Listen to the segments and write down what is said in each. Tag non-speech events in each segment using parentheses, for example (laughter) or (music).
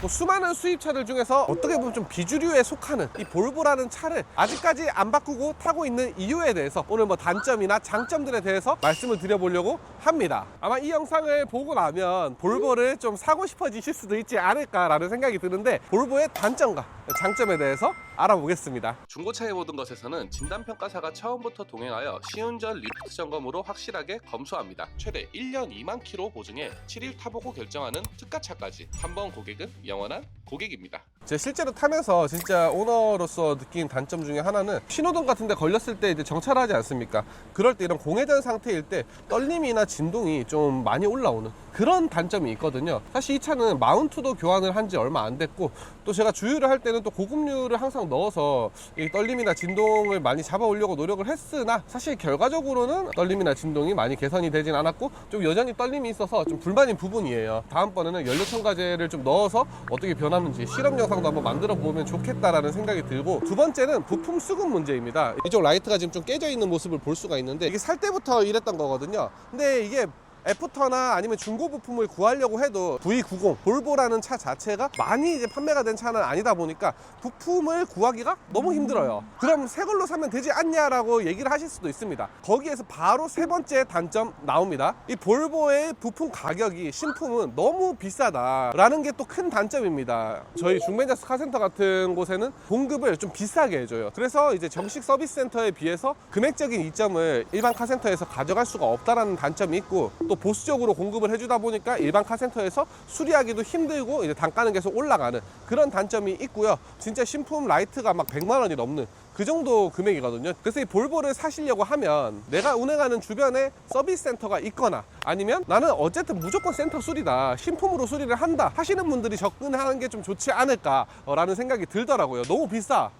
또 수많은 수입차들 중에서 어떻게 보면 좀 비주류에 속하는 이 볼보라는 차를 아직까지 안 바꾸고 타고 있는 이유에 대해서 오늘 뭐 단점이나 장점들에 대해서 말씀을 드려보려고 합니다. 아마 이 영상을 보고 나면 볼보를 좀 사고 싶어지실 수도 있지 않을까라는 생각이 드는데 볼보의 단점과 장점에 대해서 알아보겠습니다. 중고차의 모든 것에서는 진단평가사가 처음부터 동행하여 시운전 리프트 점검으로 확실하게 검수합니다. 최대 1년 2만 킬로 보증에 7일 타보고 결정하는 특가차까지 한 번 고객은 영원한 고객입니다. 제 실제로 타면서 진짜 오너로서 느낀 단점 중에 하나는 신호등 같은 데 걸렸을 때 이제 정차를 하지 않습니까? 그럴 때 이런 공회전 상태일 때 떨림이나 진동이 좀 많이 올라오는 그런 단점이 있거든요. 사실 이 차는 마운트도 교환을 한 지 얼마 안 됐고 또 제가 주유를 할 때는 또 고급류를 항상 넣어서 이 떨림이나 진동을 많이 잡아오려고 노력을 했으나 사실 결과적으로는 떨림이나 진동이 많이 개선이 되진 않았고 좀 여전히 떨림이 있어서 좀 불만인 부분이에요. 다음번에는 연료 첨가제를 좀 넣어서 어떻게 변하는지 실험 영상도 한번 만들어 보면 좋겠다라는 생각이 들고 두 번째는 부품 수급 문제입니다. 이쪽 라이트가 지금 좀 깨져 있는 모습을 볼 수가 있는데 이게 살 때부터 이랬던 거거든요. 근데 이게 애프터나 아니면 중고 부품을 구하려고 해도 V90 볼보라는 차 자체가 많이 이제 판매가 된 차는 아니다 보니까 부품을 구하기가 너무 힘들어요. 그럼 새 걸로 사면 되지 않냐라고 얘기를 하실 수도 있습니다. 거기에서 바로 세 번째 단점 나옵니다. 이 볼보의 부품 가격이 신품은 너무 비싸다라는 게 또 큰 단점입니다. 저희 중매자스 카센터 같은 곳에는 공급을 좀 비싸게 해줘요. 그래서 이제 정식 서비스 센터에 비해서 금액적인 이점을 일반 카센터에서 가져갈 수가 없다라는 단점이 있고 또 보수적으로 공급을 해주다 보니까 일반 카센터에서 수리하기도 힘들고 이제 단가는 계속 올라가는 그런 단점이 있고요. 진짜 신품 라이트가 막 100만 원이 넘는 그 정도 금액이거든요. 그래서 이 볼보를 사시려고 하면 내가 운행하는 주변에 서비스 센터가 있거나 아니면 나는 어쨌든 무조건 센터 수리다. 신품으로 수리를 한다. 하시는 분들이 접근하는 게 좀 좋지 않을까라는 생각이 들더라고요. 너무 비싸.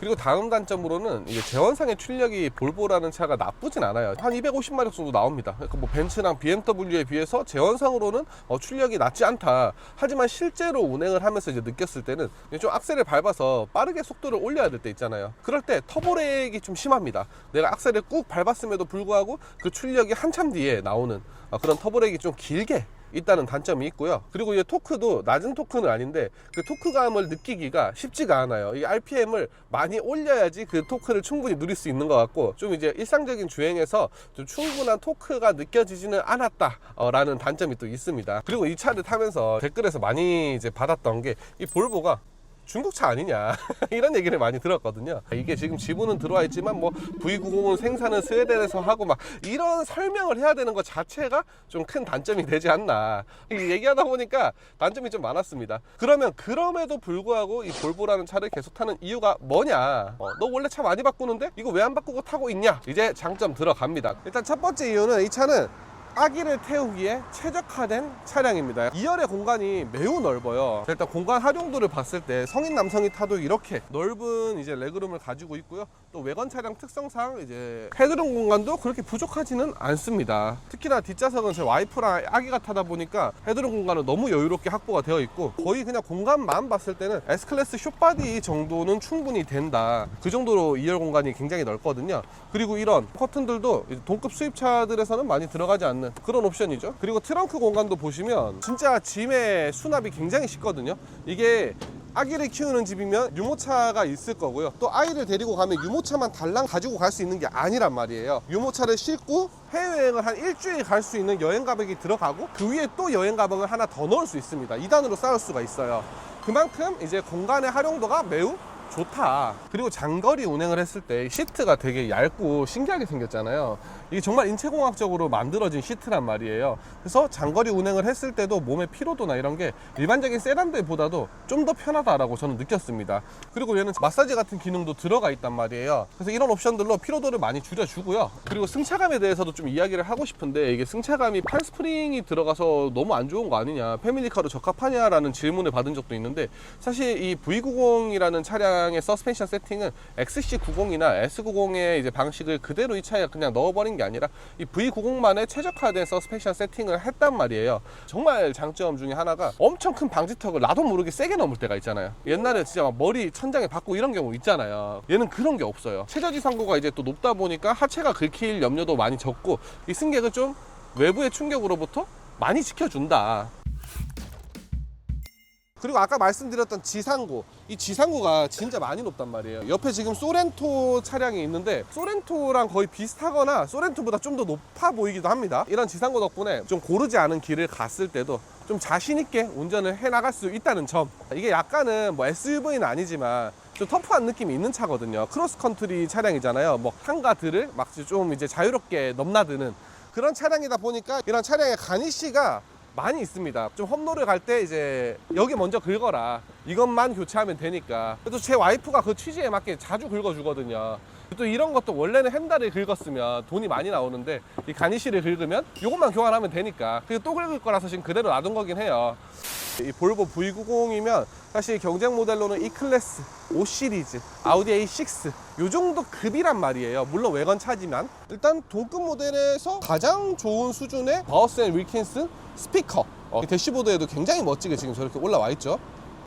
그리고 다음 단점으로는 이게 제원상의 출력이 볼보라는 차가 나쁘진 않아요. 한 250마력 정도 나옵니다. 그러니까 뭐 벤츠랑 BMW에 비해서 제원상으로는 어, 출력이 낮지 않다. 하지만 실제로 운행을 하면서 이제 느꼈을 때는 좀 악셀을 밟아서 빠르게 속도를 올려야 될 때 있잖아요. 그럴 때 터보렉이 좀 심합니다. 내가 악셀을 꾹 밟았음에도 불구하고 그 출력이 한참 뒤에 나오는 어, 그런 터보렉이 좀 길게 있다는 단점이 있고요. 그리고 이제 토크도 낮은 토크는 아닌데 그 토크감을 느끼기가 쉽지가 않아요. 이 RPM을 많이 올려야지 그 토크를 충분히 누릴 수 있는 것 같고 좀 이제 일상적인 주행에서 좀 충분한 토크가 느껴지지는 않았다라는 단점이 또 있습니다. 그리고 이 차를 타면서 댓글에서 많이 이제 받았던 게 이 볼보가 중국차 아니냐? (laughs) 이런 얘기를 많이 들었거든요. 이게 지금 지분은 들어와 있지만 뭐 V90은 생산은 스웨덴에서 하고 막 이런 설명을 해야 되는 것 자체가 좀 큰 단점이 되지 않나. 이 얘기하다 보니까 단점이 좀 많았습니다. 그러면 그럼에도 불구하고 이 볼보라는 차를 계속 타는 이유가 뭐냐? 어, 너 원래 차 많이 바꾸는데? 이거 왜 안 바꾸고 타고 있냐? 이제 장점 들어갑니다. 일단 첫 번째 이유는 이 차는 아기를 태우기에 최적화된 차량입니다. 2열의 공간이 매우 넓어요. 일단 공간 활용도를 봤을 때 성인 남성이 타도 이렇게 넓은 이제 레그룸을 가지고 있고요. 또 외관 차량 특성상 이제 헤드룸 공간도 그렇게 부족하지는 않습니다. 특히나 뒷좌석은 제 와이프랑 아기가 타다 보니까 헤드룸 공간은 너무 여유롭게 확보가 되어 있고 거의 그냥 공간만 봤을 때는 S클래스 숏바디 정도는 충분히 된다. 그 정도로 2열 공간이 굉장히 넓거든요. 그리고 이런 커튼들도 동급 수입차들에서는 많이 들어가지 않는 그런 옵션이죠. 그리고 트렁크 공간도 보시면 진짜 짐의 수납이 굉장히 쉽거든요. 이게 아기를 키우는 집이면 유모차가 있을 거고요. 또 아이를 데리고 가면 유모차만 달랑 가지고 갈 수 있는 게 아니란 말이에요. 유모차를 싣고 해외여행을 한 일주일 갈 수 있는 여행 가격이 들어가고 그 위에 또 여행 가방을 하나 더 넣을 수 있습니다. 2단으로 쌓을 수가 있어요. 그만큼 이제 공간의 활용도가 매우 좋다. 그리고 장거리 운행을 했을 때 시트가 되게 얇고 신기하게 생겼잖아요. 이게 정말 인체공학적으로 만들어진 시트란 말이에요. 그래서 장거리 운행을 했을 때도 몸의 피로도나 이런 게 일반적인 세단들보다도 좀 더 편하다라고 저는 느꼈습니다. 그리고 얘는 마사지 같은 기능도 들어가 있단 말이에요. 그래서 이런 옵션들로 피로도를 많이 줄여주고요. 그리고 승차감에 대해서도 좀 이야기를 하고 싶은데 이게 승차감이 팔스프링이 들어가서 너무 안 좋은 거 아니냐, 패밀리카로 적합하냐라는 질문을 받은 적도 있는데 사실 이 V90이라는 차량 의 서스펜션 세팅은 XC90이나 S90의 이제 방식을 그대로 이 차에 그냥 넣어버린 게 아니라 이 V90만의 최적화된 서스펜션 세팅을 했단 말이에요. 정말 장점 중에 하나가 엄청 큰 방지턱을 나도 모르게 세게 넘을 때가 있잖아요. 옛날에 진짜 막 머리 천장에 박고 이런 경우 있잖아요. 얘는 그런 게 없어요. 최저지상고가 이제 또 높다 보니까 하체가 긁힐 염려도 많이 적고 이 승객을 좀 외부의 충격으로부터 많이 지켜준다. 그리고 아까 말씀드렸던 지상고. 이 지상고가 진짜 많이 높단 말이에요. 옆에 지금 소렌토 차량이 있는데 소렌토랑 거의 비슷하거나 소렌토보다 좀 더 높아 보이기도 합니다. 이런 지상고 덕분에 좀 고르지 않은 길을 갔을 때도 좀 자신 있게 운전을 해 나갈 수 있다는 점. 이게 약간은 뭐 SUV는 아니지만 좀 터프한 느낌이 있는 차거든요. 크로스컨트리 차량이잖아요. 뭐 한가들을 막 좀 이제 자유롭게 넘나드는 그런 차량이다 보니까 이런 차량의 가니쉬가 많이 있습니다. 좀 험로를 갈 때 이제 여기 먼저 긁어라. 이것만 교체하면 되니까. 그래도 제 와이프가 그 취지에 맞게 자주 긁어주거든요. 또 이런 것도 원래는 햄다를 긁었으면 돈이 많이 나오는데 이 가니쉬를 긁으면 이것만 교환하면 되니까. 그리고 또 긁을 거라서 지금 그대로 놔둔 거긴 해요. 이 볼보 V90이면 사실 경쟁 모델로는 E 클래스, 5 시리즈, 아우디 A6 요 정도 급이란 말이에요. 물론 외관 차지만. 일단 동급 모델에서 가장 좋은 수준의 바우스 앤 윌킨슨 스피커. 어, 이 대시보드에도 굉장히 멋지게 지금 저렇게 올라와 있죠.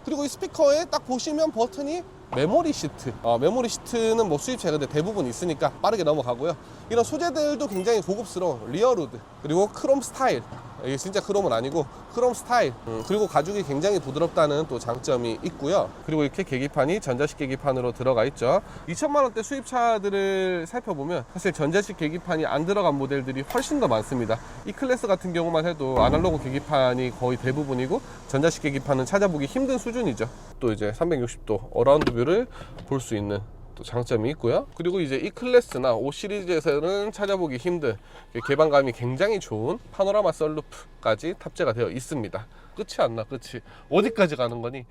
그리고 이 스피커에 딱 보시면 버튼이 메모리 시트. 어, 메모리 시트는 뭐 수입차에 근데 대부분 있으니까 빠르게 넘어가고요. 이런 소재들도 굉장히 고급스러운 리어루드 그리고 크롬 스타일 이게 진짜 크롬은 아니고 크롬 스타일. 음, 그리고 가죽이 굉장히 부드럽다는 또 장점이 있고요. 그리고 이렇게 계기판이 전자식 계기판으로 들어가 있죠. 2천만 원대 수입차들을 살펴보면 사실 전자식 계기판이 안 들어간 모델들이 훨씬 더 많습니다. 이 클래스 같은 경우만 해도 아날로그 계기판이 거의 대부분이고 전자식 계기판은 찾아보기 힘든 수준이죠. 또 이제 360도 어라운드 뷰를 볼 수 있는 또 장점이 있고요. 그리고 이제 E 클래스나 5 시리즈에서는 찾아보기 힘든 개방감이 굉장히 좋은 파노라마 썰루프까지 탑재가 되어 있습니다. 끝이 안 나, 끝이. 어디까지 가는 거니?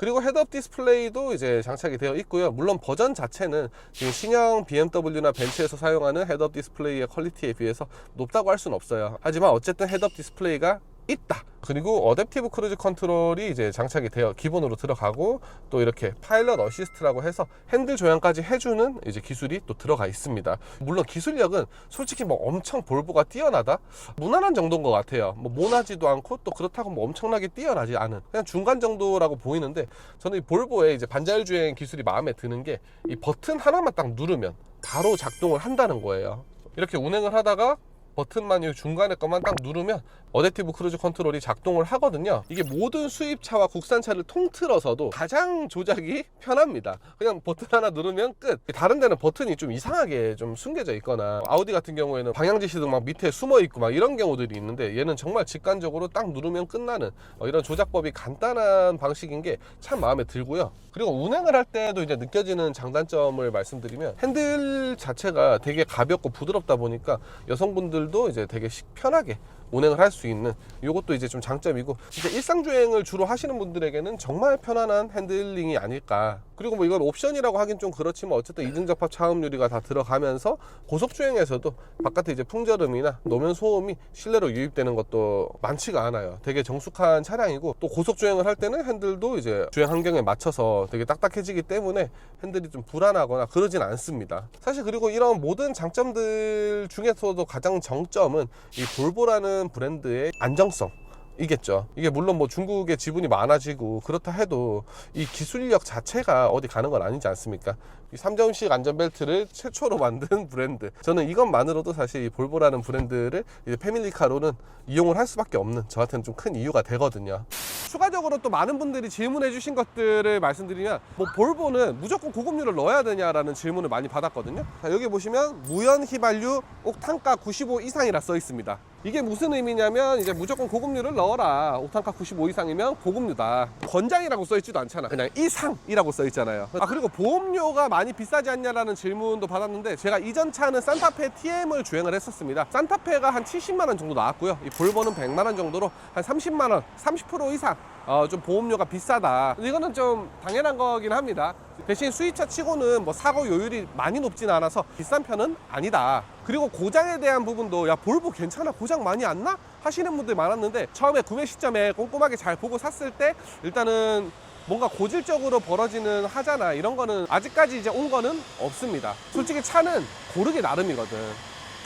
그리고 헤드업 디스플레이도 이제 장착이 되어 있고요. 물론 버전 자체는 지금 신형 BMW나 벤츠에서 사용하는 헤드업 디스플레이의 퀄리티에 비해서 높다고 할 수는 없어요. 하지만 어쨌든 헤드업 디스플레이가 있다. 그리고 어댑티브 크루즈 컨트롤이 이제 장착이 되어 기본으로 들어가고 또 이렇게 파일럿 어시스트라고 해서 핸들 조향까지 해주는 이제 기술이 또 들어가 있습니다. 물론 기술력은 솔직히 뭐 엄청 볼보가 뛰어나다 무난한 정도인 것 같아요. 뭐 모나지도 않고 또 그렇다고 뭐 엄청나게 뛰어나지 않은 그냥 중간 정도라고 보이는데 저는 이 볼보의 이제 반자율 주행 기술이 마음에 드는 게 이 버튼 하나만 딱 누르면 바로 작동을 한다는 거예요. 이렇게 운행을 하다가 버튼만 이 중간에 것만 딱 누르면 어댑티브 크루즈 컨트롤이 작동을 하거든요. 이게 모든 수입차와 국산차를 통틀어서도 가장 조작이 편합니다. 그냥 버튼 하나 누르면 끝. 다른 데는 버튼이 좀 이상하게 좀 숨겨져 있거나 아우디 같은 경우에는 방향 지시등 막 밑에 숨어 있고 막 이런 경우들이 있는데 얘는 정말 직관적으로 딱 누르면 끝나는 어, 이런 조작법이 간단한 방식인 게 참 마음에 들고요. 그리고 운행을 할 때도 이제 느껴지는 장단점을 말씀드리면 핸들 자체가 되게 가볍고 부드럽다 보니까 여성분들 도 이제 되게 식- 편하게 운행을 할 수 있는 이것도 이제 좀 장점이고 진짜 일상 주행을 주로 하시는 분들에게는 정말 편안한 핸들링이 아닐까. 그리고 뭐 이건 옵션이라고 하긴 좀 그렇지만 어쨌든 이등 접합 차음 유리가 다 들어가면서 고속 주행에서도 바깥에 이제 풍절음이나 노면 소음이 실내로 유입되는 것도 많지가 않아요. 되게 정숙한 차량이고 또 고속 주행을 할 때는 핸들도 이제 주행 환경에 맞춰서 되게 딱딱해지기 때문에 핸들이 좀 불안하거나 그러진 않습니다. 사실 그리고 이런 모든 장점들 중에서도 가장 정점은 이 볼보라는 브랜드의 안정성 이겠죠. 이게 물론 뭐 중국에 지분이 많아지고 그렇다 해도 이 기술력 자체가 어디 가는 건 아니지 않습니까? 이 3점식 안전벨트를 최초로 만든 브랜드. 저는 이것만으로도 사실 이 볼보라는 브랜드를 이제 패밀리카로는 이용을 할 수밖에 없는 저한테는 좀 큰 이유가 되거든요. 추가적으로 또 많은 분들이 질문해 주신 것들을 말씀드리면 뭐 볼보는 무조건 고급류를 넣어야 되냐라는 질문을 많이 받았거든요. 자, 여기 보시면 무연 휘발유 옥탄가 95 이상이라 써 있습니다. 이게 무슨 의미냐면 이제 무조건 고급류를 넣어라. 옥탄가 95 이상이면 고급류다. 권장이라고 써 있지도 않잖아. 그냥 이상이라고 써 있잖아요. 아 그리고 보험료가 많이 비싸지 않냐라는 질문도 받았는데 제가 이전 차는 산타페 TM을 주행을 했었습니다. 산타페가 한 70만 원 정도 나왔고요. 이 볼보는 100만 원 정도로 한 30만 원, 30% 이상 어, 좀 보험료가 비싸다. 이거는 좀 당연한 거긴 합니다. 대신 수입차 치고는 뭐 사고 요율이 많이 높진 않아서 비싼 편은 아니다. 그리고 고장에 대한 부분도 야 볼보 괜찮아 고장 많이 안 나? 하시는 분들 많았는데 처음에 구매 시점에 꼼꼼하게 잘 보고 샀을 때 일단은 뭔가 고질적으로 벌어지는 하자나 이런 거는 아직까지 이제 온 거는 없습니다. 솔직히 차는 고르기 나름이거든.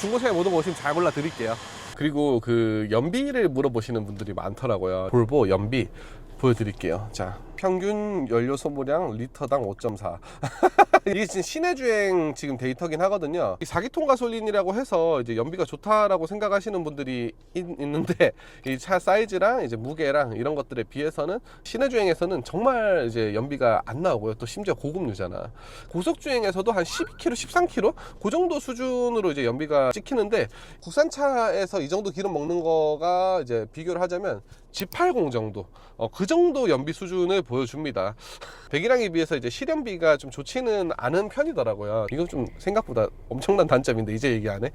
중고차에 모든 거 오시면 잘 골라 드릴게요. 그리고 그 연비를 물어보시는 분들이 많더라고요. 볼보 연비. 보여드릴게요. 자, 평균 연료 소모량 리터당 5.4. (laughs) 이게 지금 시내 주행 지금 데이터긴 하거든요. 이 4기통 가솔린이라고 해서 이제 연비가 좋다라고 생각하시는 분들이 있, 는데 (laughs) 이 차 사이즈랑 이제 무게랑 이런 것들에 비해서는 시내 주행에서는 정말 이제 연비가 안 나오고요. 또 심지어 고급류잖아. 고속 주행에서도 한 12km, 13km 그 정도 수준으로 이제 연비가 찍히는데 국산차에서 이 정도 기름 먹는 거가 이제 비교를 하자면 G80 정도 어, 그 정도 연비 수준을 보여줍니다. (laughs) 배기량에 비해서 이제 실연비가 좀 좋지는 않은 편이더라고요. 이건 좀 생각보다 엄청난 단점인데 이제 얘기 안 해.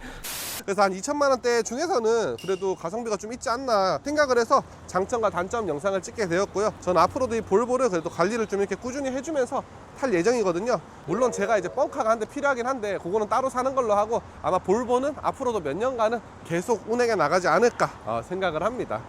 그래서 한 2천만 원대 중에서는 그래도 가성비가 좀 있지 않나 생각을 해서 장점과 단점 영상을 찍게 되었고요. 저는 앞으로도 이 볼보를 그래도 관리를 좀 이렇게 꾸준히 해주면서 탈 예정이거든요. 물론 제가 이제 뻥카가 한 대 필요하긴 한데 그거는 따로 사는 걸로 하고 아마 볼보는 앞으로도 몇 년간은 계속 운행해 나가지 않을까 어, 생각을 합니다.